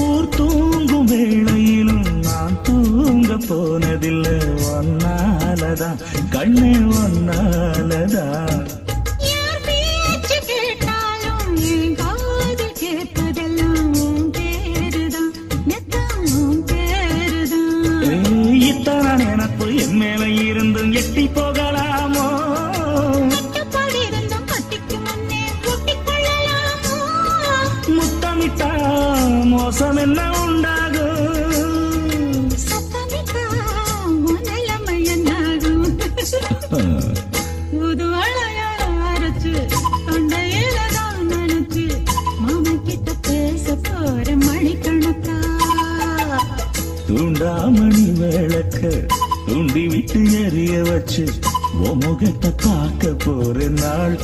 ஊர் தூங்கும் வேளையிலும் நான் தூங்க போனதில்லை. ஒன்னாலதான் கண்ணே ஒன்னாலதான் இத்தனை நினப்பு என் மேல இருந்தும் முத்தமிட்டா மோசம் என்ன உண்டாகும் தூண்டாமணி விளக்க தூண்டி விட்டு எரிய வச்சு உன் முகத்தை பார்க்க போற நாள்